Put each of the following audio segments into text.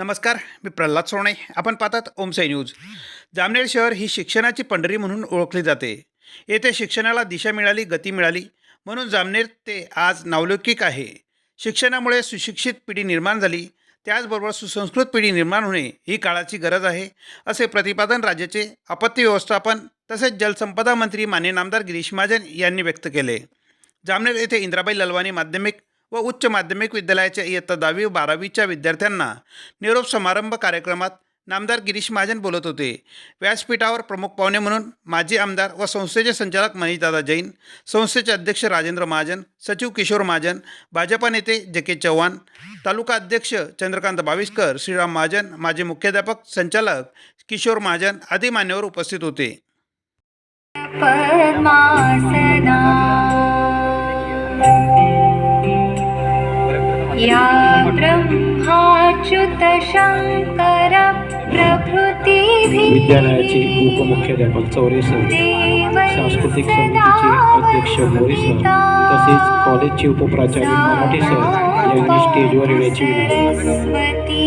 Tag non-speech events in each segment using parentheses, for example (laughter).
नमस्कार मी प्रल्हाद सोणे आपण पाहतात ओमसाई न्यूज. जामनेर शहर ही शिक्षणाची पंढरी म्हणून ओळखली जाते. येथे शिक्षणाला दिशा मिळाली गती मिळाली. म्हणून जामनेर ते आज नावलौकिक आहे. शिक्षणामुळे सुशिक्षित पिढी निर्माण झाली. त्याचबरोबर सुसंस्कृत पिढी निर्माण होणे ही काळाची गरज आहे असे प्रतिपादन राज्याचे आपत्ती व्यवस्थापन तसेच जलसंपदा मंत्री मान्य नामदार गिरीश महाजन यांनी व्यक्त केले. जामनेर येथे इंद्राबाई ललवाणी माध्यमिक व उच्च माध्यमिक विद्यालयाच्या इयत्ता दहावी व बारावीच्या विद्यार्थ्यांना निरोप समारंभ कार्यक्रमात नामदार गिरीश महाजन बोलत होते. व्यासपीठावर प्रमुख पाहुणे म्हणून माजी आमदार व संस्थेचे संचालक मनीषदादा जैन संस्थेचे अध्यक्ष राजेंद्र महाजन सचिव किशोर महाजन भाजपा नेते जके चव्हाण तालुका अध्यक्ष चंद्रकांत बाविस्कर श्रीराम महाजन माजी मुख्याध्यापक संचालक किशोर महाजन आदी मान्यवर उपस्थित होते. पद्मासना या ब्रह्माच्युतशङ्करप्रभृतिभिः विद्यालयाचे उपमुख्याध्यापक चौरे सर सांस्कृतिक समितीचे अध्यक्ष मोरे सर तसेच कॉलेजचे उपप्राचार्य मराठी सर यांनी स्टेजवर येण्याची विनंती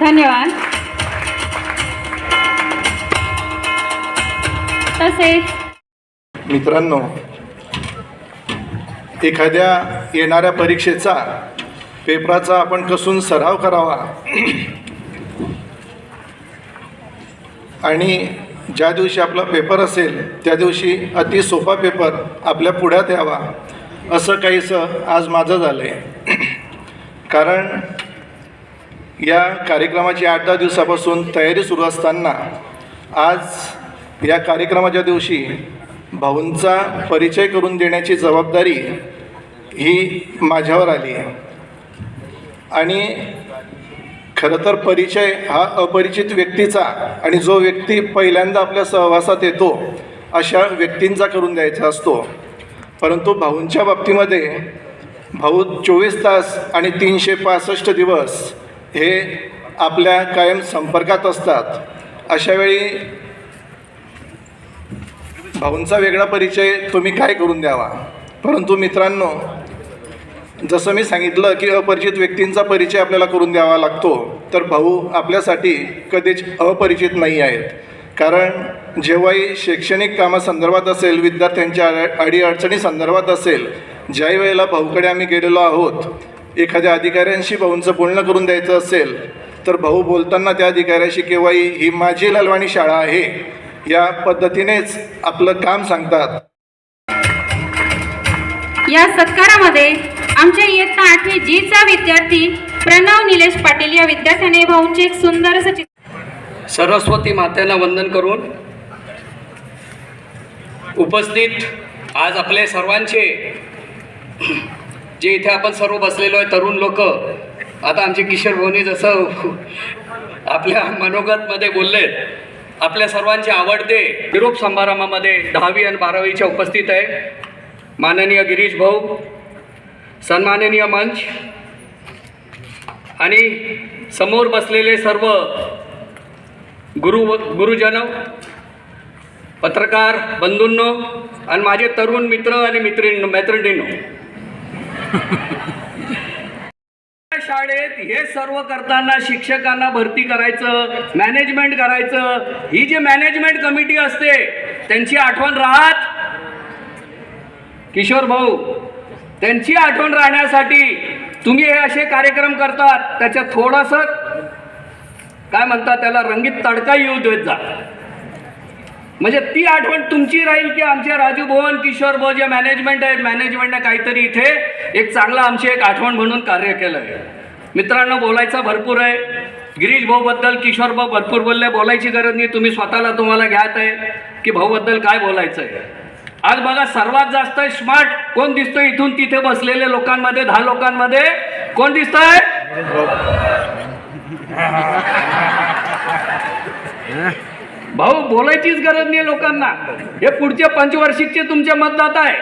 धन्यवाद. तसेच मित्रांनो एखाद्या येणाऱ्या परीक्षेचा पेपराचा आपण कसून सराव करावा. आणि ज्या दिवशी आपला पेपर असेल त्या दिवशी अति सोपा पेपर आपल्या पुढ्यात यावा. असं काहीसं आज माझं झालं आहे कारण या कार्यक्रमाची आठ दहा दिवसापासून तयारी सुरू असताना आज या कार्यक्रमाच्या दिवशी भाऊंचा परिचय करून देण्याची जबाबदारी ही माझ्यावर आली आहे. आणि खरं तर परिचय हा अपरिचित व्यक्तीचा आणि जो व्यक्ती पहिल्यांदा आपल्या सहवासात येतो अशा व्यक्तींचा करून द्यायचा असतो. परंतु भाऊंच्या बाबतीमध्ये भाऊ चोवीस तास आणि तीनशे पासष्ट दिवस हे आपल्या कायम संपर्कात असतात. अशावेळी भाऊंचा वेगळा परिचय तुम्ही काय करून द्यावा? परंतु मित्रांनो जसं मी सांगितलं की अपरिचित व्यक्तींचा परिचय आपल्याला करून द्यावा लागतो तर भाऊ आपल्यासाठी कधीच अपरिचित नाही आहेत. कारण जेव्हाही शैक्षणिक कामासंदर्भात असेल विद्यार्थ्यांच्या अडीअडचणी संदर्भात असेल ज्याही वेळेला भाऊकडे आम्ही गेलेलो आहोत एखाद्या अधिकाऱ्यांशी भाऊंचं बोलणं करून द्यायचं असेल तर भाऊ बोलताना त्या अधिकाऱ्याशी केव्हाही ही माझी ललवाणी शाळा आहे या पद्धतीनेच आपलं काम सांगतात. या सत्कारामध्ये आमच्या इयत्ता आठवी जीचा विद्यार्थी प्रणव निलेश पाटील या विद्यार्थ्याने भाऊंचे एक सुंदर असं चित्र सरस्वती मात्यांना वंदन करून उपस्थित आज आपले सर्वांचे जे इथे आपण सर्व बसलेलो आहे तरुण लोक आता आमचे किशोर भवनी जसं आपल्या मनोगतमध्ये बोलले आपल्या सर्वांचे आवडते निरोप समारंभामध्ये दहावी आणि बारावीच्या उपस्थित आहे माननीय गिरीश भाऊ. सन्माननीय मंच आणि समोर बसलेले सर्व गुरु गुरुजन पत्रकार बंधूंनो आणि माझे तरुण मित्र आणि मित्रीण मैत्रिणींनो. (laughs) शाळेत हे सर्व करताना शिक्षकांना भरती करायचं मॅनेजमेंट करायचं ही जी मॅनेजमेंट कमिटी असते त्यांची आठवण राहत. किशोर भाऊ त्यांची आठवण राहण्यासाठी तुम्ही हे असे कार्यक्रम करतात त्याच्यात थोडंसं काय म्हणतात त्याला रंगीत तडका येऊ देत जा. म्हणजे ती आठवण तुमची राहील की आमच्या राजू भवन किशोर भाऊ जे मॅनेजमेंट आहे मॅनेजमेंटने काहीतरी इथे एक चांगलं आमची एक आठवण म्हणून कार्य केलं आहे मित्रांनो बोलायचं भरपूर आहे. गिरीश भाऊबद्दल किशोर भाऊ भरपूर बोलले. बोलायची गरज नाही. तुम्ही स्वतःला तुम्हाला घ्यात आहे की भाऊबद्दल काय बोलायचं आहे आज बघा सर्वात जास्त स्मार्ट कोण दिसतोय इथून तिथे बसलेले लोकांमध्ये दहा लोकांमध्ये? कोण दिसतंय? (laughs) भाऊ बोलायचीच गरज नाही लोकांना. हे पुढचे पंचवार्षिकचे तुमचे मतदाता आहे.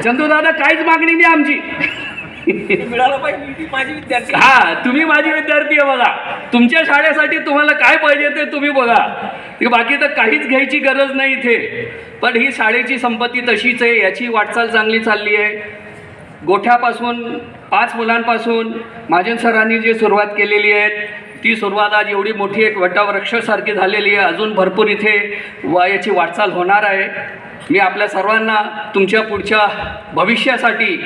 (laughs) चंदू दादा काहीच मागणी नाही आमची. हा तुम्ही माझी विद्यार्थी आहे बघा. तुमच्या शाळेसाठी तुम्हाला काय पाहिजे ते तुम्ही बघा. बाकी तर काहीच घ्यायची गरज नाही इथे. पण ही शाळेची संपत्ती तशीच आहे याची वाटचाल चांगली चालली आहे. गोठ्यापासून पाच मुलांपासून महाजन सरांनी जी सुरुवात केलेली आहे ती सुरुवात आज एवढी मोठी एक वटवृक्षासारखी झालेली आहे अजून भरपूर इथे वा याची वाटचाल होणार आहे. मी आपल्या सर्वांना तुमच्या पुढच्या भविष्यासाठी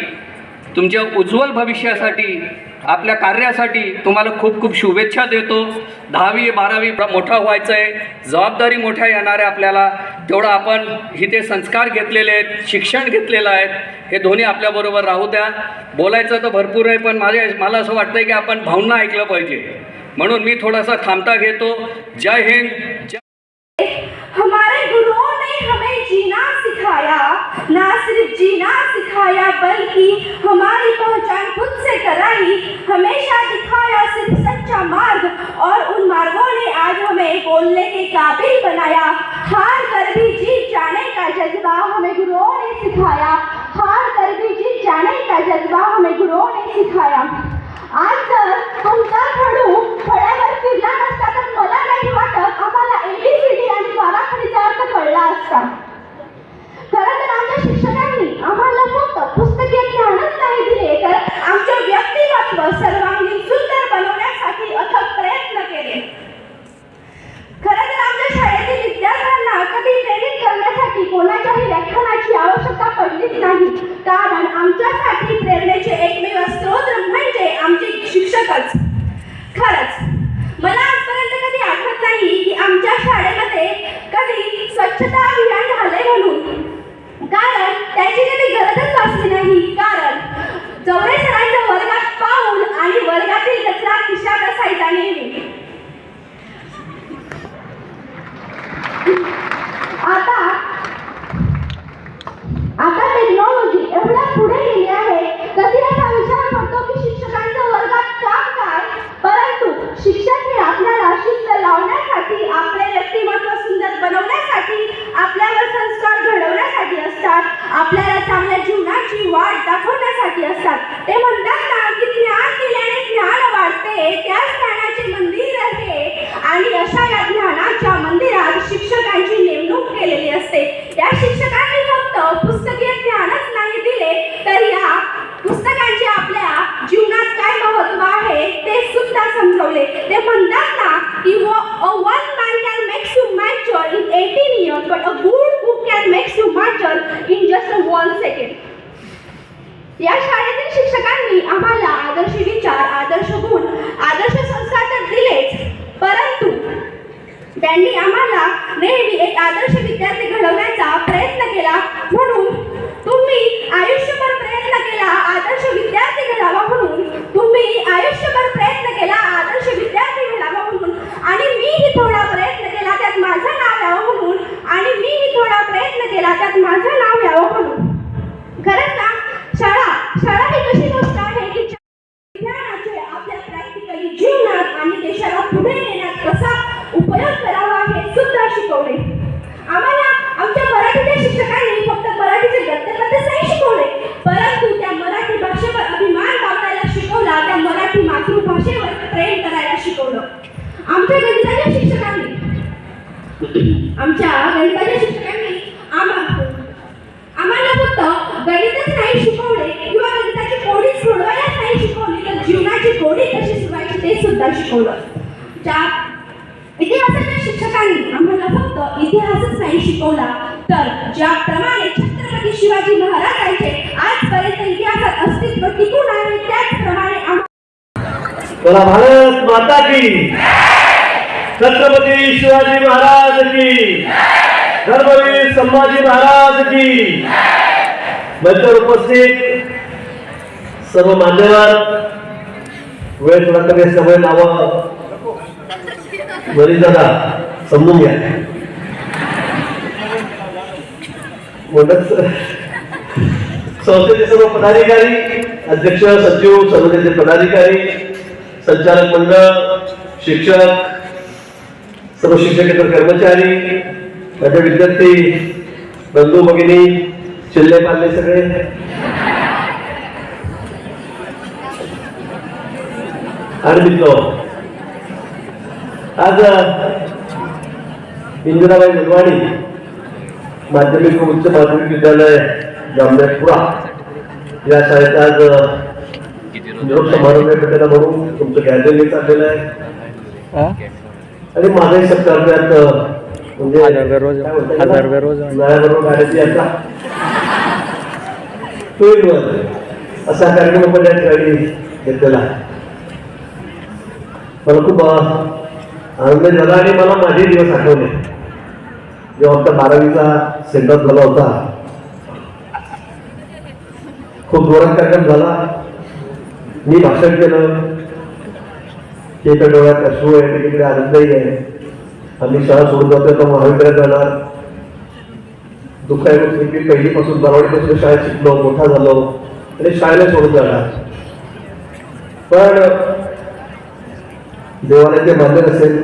तुमच्या उज्ज्वल भविष्यासाठी आपल्या कार्यासाठी तुम्हाला खूप खूप शुभेच्छा देतो. दहावी बारावी मोठा व्हायचं आहे जबाबदारी मोठ्या येणार आहे आपल्याला. तेवढं आपण इथे संस्कार घेतलेले आहेत शिक्षण घेतलेलं आहे हे दोन्ही आपल्याबरोबर राहू द्या. बोलायचं तर भरपूर आहे पण माझ्या मला असं वाटतं की आपण भावना ऐकलं पाहिजे. म्हणून मी थोडासा थांबता घेतो. जय हिंद. जय हमारे गुरुओं ने हमें जीना सिखाया ना सिर्फ जीना सिखाया बल्कि हमारी पहचान खुद से कराई। हमेशा दिखाया सिर्फ सच्चा मार्ग और उन नाही कारण आमच्यासाठी प्रेरणेचे एकमेव स्त्रोत म्हणजे आमचे शिक्षकच. खरंच मला आजपर्यंत कधी आठवत नाही की आमच्या शाळेमध्ये कधी स्वच्छता अभियान झाले म्हणून. कारण त्याची कधी गरजच भासली नाही. कारण जवळे सरांच्या वर्गात पाहून आणि वर्गातील कचरा खिशात असायचा नेहमी आता आता टेक्नॉलॉजी एवढ्या पुढे गेली आहे कधी असा विचार पडतो की शिक्षकांच्या वर्गात काम काय परंतु शिक्षक हे आपल्याला शिस्त लावण्यासाठी आपले व्यक्तिमत्व सुंदर बनवण्यासाठी आपल्यावर संस्कार घडवण्यासाठी असतात आपल्याला चांगल्या जीवनाची वाट दाखवण्यासाठी असतात ते म्हणतात ना की ज्ञान दिल्याने ज्ञान वाढते त्याच ज्ञानाचे मंदिर आहे आणि अशा या ज्ञानाच्या मंदिरात शिक्षकांची नेमणूक केलेली असते या शिक्षकांनी फक्त पुस्तकीय ज्ञानच नाही दिले तर या पुस्तकांचे आपल्या जीवनात काय महत्त्व आहे ते सुद्धा समजवले ते म्हणतात ना की one man can makes you mature in eighteen years but a good book can makes you mature in just a one second या शाळेतील शिक्षकांनी आम्हाला आदर्श विचार आदर्श गुण आदर्श संस्कार तर दिलेच परंतु त्यांनी आम्हाला नेहमी एक आदर्श विद्यार्थी घडवण्याचा प्रयत्न केला. म्हणून तुम्ही आयुष्यभर प्रयत्न केला आदर्श विद्यार्थी घडावा म्हणून. तुम्ही आयुष्यभर प्रयत्न केला आदर्श विद्यार्थी घडावा म्हणून. आणि मीही थोडा प्रयत्न केला त्यात माझं नाव यावं म्हणून. आणि मीही थोडा प्रयत्न केला त्यात माझं नाव यावं म्हणून. खरंच ना शाळा शाळा ही कशी गोष्ट आहे? की विज्ञानाचे आपल्या प्रॅक्टिकली जीवनात आणि देशाला पुढे नेण्यात कसा उपयोग करावा हे सुद्धा शिकवले आम्हाला आमच्या मराठीच्या शिक्षकांनी फक्त मराठीचे गद्यपद्यच नाही शिकवले परंतु त्या मराठी भाषेवर अभिमान बाळगायला शिकवला त्या मराठी मातृभाषेवर प्रेम करायला शिकवलं आमच्या गणिताच्या शिक्षकांनी. आमच्या गणिताच्या शिक्षकांनी आम्हाला फक्त गणितच नाही शिकवले किंवा गणिताची कोडी सोडवायलाच नाही शिकवली तर जीवनाची कोडी कशी सोडवायची ते सुद्धा शिकवलं. ज्या इतिहासाच्या शिक्षकांनी आम्हाला फक्त इतिहासच नाही शिकवला तर ज्याप्रमाणे छत्रपती शिवाजी महाराजांचे आजपर्यंत इतिहासात अस्तित्व टिकून आहे त्याचप्रमाणे बोला भारत माता की छत्रपती शिवाजी महाराज की धर्मवीर संभाजी महाराज की। नंतर उपस्थित सर्व मान्यवर वेळ थोडा कमी सवय लावा. बरी दादा समजून घ्या. म्हणत संस्थेचे सर्व पदाधिकारी अध्यक्ष सचिव संस्थेचे पदाधिकारी संचालक मंडळ शिक्षक सर्व शिक्षकेतर कर्मचारी माझे विद्यार्थी बंधू भगिनी चिल्ले पाल्ले सगळे. आणि मित्र आज इंदिराबाई निर्वाणी माध्यमिक व उच्च माध्यमिक विद्यालय जामनेरपुरा या शाळेत आज निरोप समारंभ आहे म्हणून. तुमचं गॅदरिंग चाललेलं आहे. आणि माझाही सत्कार म्हणजे म्हणता येईल? नळ्याबरोबर गाड्याची यात्रा. टू वन असा कार्यक्रम आपण या ठिकाणी घेतलेला मला खूप आनंद झाला आणि मला माझे दिवस आठवले. जेव्हा आमचा बारावीचा सेंटर झाला होता. खूप जोरात कार्यक्रम झाला. मी भाषण केलं. त्याच्या डोळ्यात अश्रू आहे तिकडे आनंदही आहे. आम्ही शाळा सोडून जातो तर महाविद्यालयात जाणार. दुःख आहे गोष्ट की पहिलीपासून बारावीपासून शाळेत शिकलो मोठा झालो. आणि शाळेला सोडून जाणार. पण देवाला ते मान्य नसेल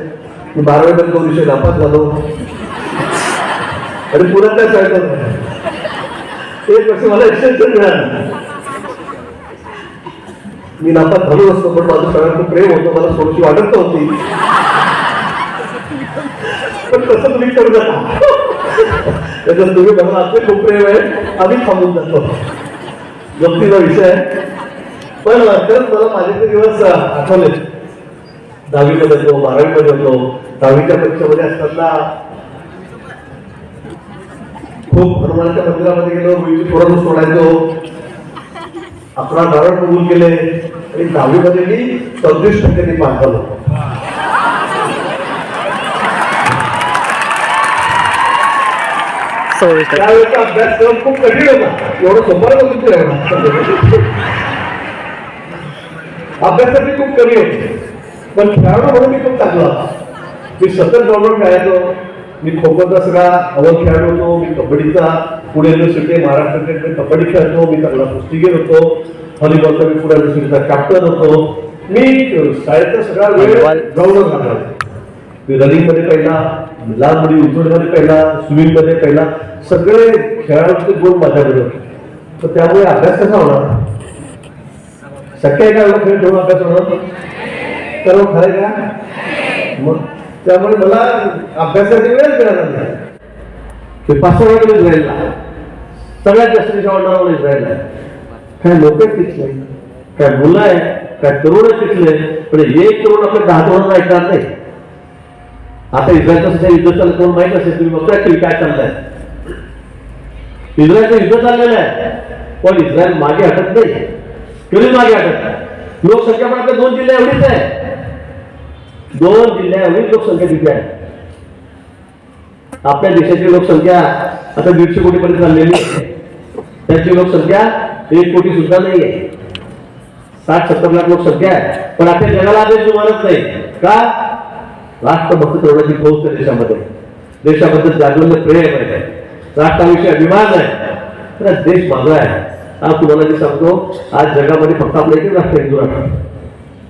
मी बारावीमध्ये दोन विषय नापास झालो. आणि पुन्हा काय शाळेत ते कसं मला एक्सटेन्शन मिळालं. मी नापास झालो असतो पण माझं सगळ्यांचं प्रेम होतं मला सोडची वाटत नव्हती. पण तसं तुम्ही करू नका. त्याच्यात तुम्ही बघा आपले खूप प्रेम आहे आम्ही थांबून जातो. गमतीचा विषय आहे. पण खरंच मला माझे ते दिवस आठवले दहावीमध्ये होतो बारावीमध्ये होतो दहावीच्या परीक्षेमध्ये असताना खूप हनुमानाच्या मंदिरामध्ये गेलो रुईची थोडं सोडायचो. अकरा नारळ कबूल गेले. आणि दहावीमध्ये मी चौतीस टक्क्यांनी पास झालो. त्यावेळेचा अभ्यासक्रम खूप कठीण होता. एवढं सोपा एवढा अभ्यासाची खूप कमी होती. पण खेळाडू म्हणून मी खूप चांगला होता. मी सतत ग्राउंडवर खेळायचो. मी खो खोचा सगळा अव्वल खेळाडू होतो. मी कबड्डीचा पुणे युनिव्हर्सिटी महाराष्ट्र क्रिकेट कबड्डी खेळतो मी चांगला कुस्तीगीर होतो व्हॉलीबॉलचा मी पुणे युनिव्हर्सिटीचा कॅप्टन होतो. मी शाळेचा सगळा वेळ ग्राउंडवर घालवायचो मी रनिंगमध्ये पहिला लहान मुली उंचवडीमध्ये पहिला स्विमिंगमध्ये पहिला सगळे खेळाडूचे गुण माझ्याकडे होते. तर त्यामुळे अभ्यास कसा होणार? शक्य आहे का एवढा खेळ ठेवून अभ्यास होणार? तर मग खरं का? मग त्यामुळे मला अभ्यासाची वेळ मिळाला नाही. ते पाच सहा वेळा इस्रायलला सगळ्यात जास्त वाढणारा मला इस्रायलला आहे काय लोक काय मुलं काय पण एक आपल्या दहा ऐकणार नाही। आता इस्रायलचं सध्या युद्ध चाललं कोण असेल तुम्ही बघताय काय चाललंय इस्रायलचं युद्ध चाललेलं आहे पण इस्रायल मागे हटत नाही। कधी मागे हटत? नाही लोकसंख्या पण आपल्या दोन जिल्ह्या एवढीच आहे दोन जिल्ह्या एवढीच लोकसंख्या आहे आपल्या देशाची लोकसंख्या आता दीडशे चाललेली आहे त्यांची लोकसंख्या एक कोटी सुद्धा नाही आहे साठ सत्तर लाख लोकसंख्या आहे. पण आपल्या जगाला आदेश मानत नाही. का? राष्ट्रभक्त तरुणाची फौज त्या देशामध्ये. देशाबद्दल जागरूक प्रेम आहे राष्ट्राविषयी अभिमान आहे. तर देश माझा आहे. आज तुम्हाला जे सांगतो आज जगामध्ये फक्त आपलं एकच राष्ट्र हिंदू राष्ट्र.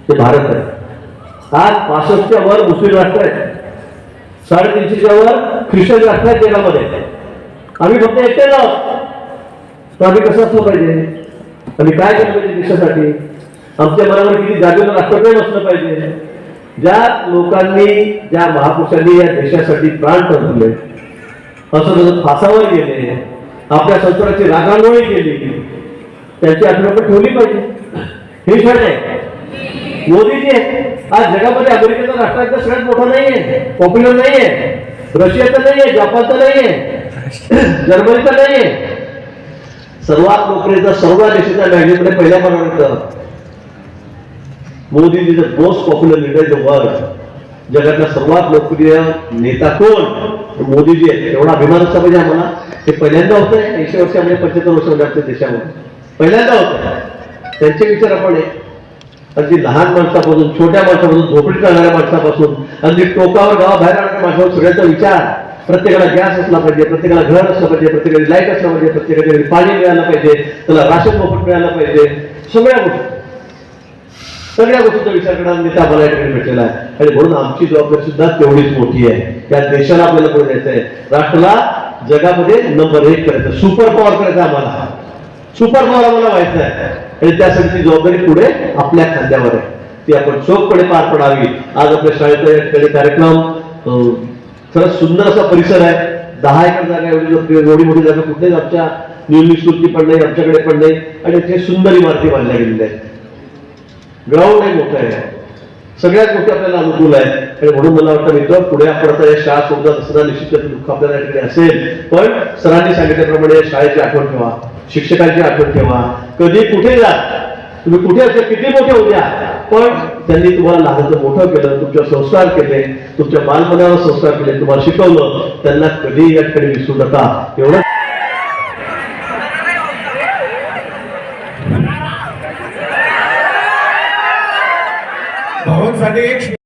ते भारत आहे. आज पासष्टच्या वर मुस्लिम राष्ट्र आहे साडेतीनशेच्या वर ख्रिश्चन राष्ट्र आहेत जगामध्ये. आम्ही फक्त एकटेच आहोत. तर आम्ही कसं असलं पाहिजे? आम्ही काय केलं पाहिजे देशासाठी? आमच्या मनावर किती जागेचं राष्ट्रप्रेम असलं पाहिजे? ज्या लोकांनी ज्या महापुरुषांनी या देशासाठी प्राण टंकले असं जसं फासावर गेले आपल्या संसाराची रागांगोळी केली त्यांची आठवण ठेवली पाहिजे. हे क्षण आहे मोदीजी आज जगामध्ये अमेरिकेचा राष्ट्रांचा सगळ्यात मोठा नाहीये. पॉप्युलर नाहीये. रशियाचा नाहीये. जपानचा नाहीये. जर्मनीचा नाहीये. सर्वात लोकप्रियता सर्व देशाच्या मॅगझिनमध्ये पहिल्या क्रमांक Modi is the most popular leader the world जगातला सर्वात लोकप्रिय नेता कोण? मोदीजी आहेत. एवढा अभिमान असला पाहिजे आम्हाला. ते पहिल्यांदा होतं. ऐंशी वर्षामध्ये पंच्याहत्तर वर्षामध्ये आपल्या देशामध्ये. पहिल्यांदा होत. त्यांचे विचार आपण आहे अगदी लहान माणसापासून छोट्या माणसापासून झोपडीत राहणाऱ्या माणसापासून अगदी टोकावर गावाबाहेर राहणाऱ्या माणसावर सगळ्यांचा विचार. प्रत्येकाला गॅस असला पाहिजे प्रत्येकाला घर असलं पाहिजे प्रत्येकाने लाइट असलं पाहिजे प्रत्येकाच्या घरी पाणी मिळालं पाहिजे त्याला राशन मोफत मिळालं पाहिजे. सगळ्या गोष्टी. सगळ्या गोष्टीचा विचार करणारा नेता आम्हाला या ठिकाणी भेटलेला आहे. आणि म्हणून आमची जबाबदारी सुद्धा तेवढीच मोठी आहे. त्या देशाला आपल्याला पुढे द्यायचं आहे. राष्ट्राला जगामध्ये नंबर एक करायचं सुपर पॉवर करायचं आम्हाला. सुपर पॉवर आम्हाला व्हायचं आहे. आणि त्यासाठी जबाबदारी पुढे आपल्या खांद्यावर आहे. ती आपण चोखपणे पार पडावी. आज आपल्या शाळेचा कार्यक्रम अं, खरंच सुंदर असा परिसर आहे. दहा एकर जागा एवढी एवढी मोठी जागा कुठेच आमच्या निवडणुकीवरती पण नाही आमच्याकडे पण नाही. आणि ते सुंदर इमारती बांधल्या गेलेल्या आहेत. ग्राउंड आहे मोठं आहे. सगळ्यात मोठी आपल्याला अनुकूल आहे. आणि म्हणून मला वाटतं मित्र पुढे आपण आता या शाळा सोबत असताना निश्चितच दुःख आपल्याला या ठिकाणी असेल. पण सरांनी सांगितल्याप्रमाणे या शाळेची आठवण ठेवा. शिक्षकांची आठवण ठेवा. कधी कुठे जा. तुम्ही कुठे असेल किती मोठे होत्या पण त्यांनी तुम्हाला लहानाचं मोठं केलं तुमच्या संस्कार केले तुमच्या बालपणावर संस्कार केले तुम्हाला शिकवलं त्यांना कधी या ठिकाणी विसरू नका. एवढं भावांसाठी एक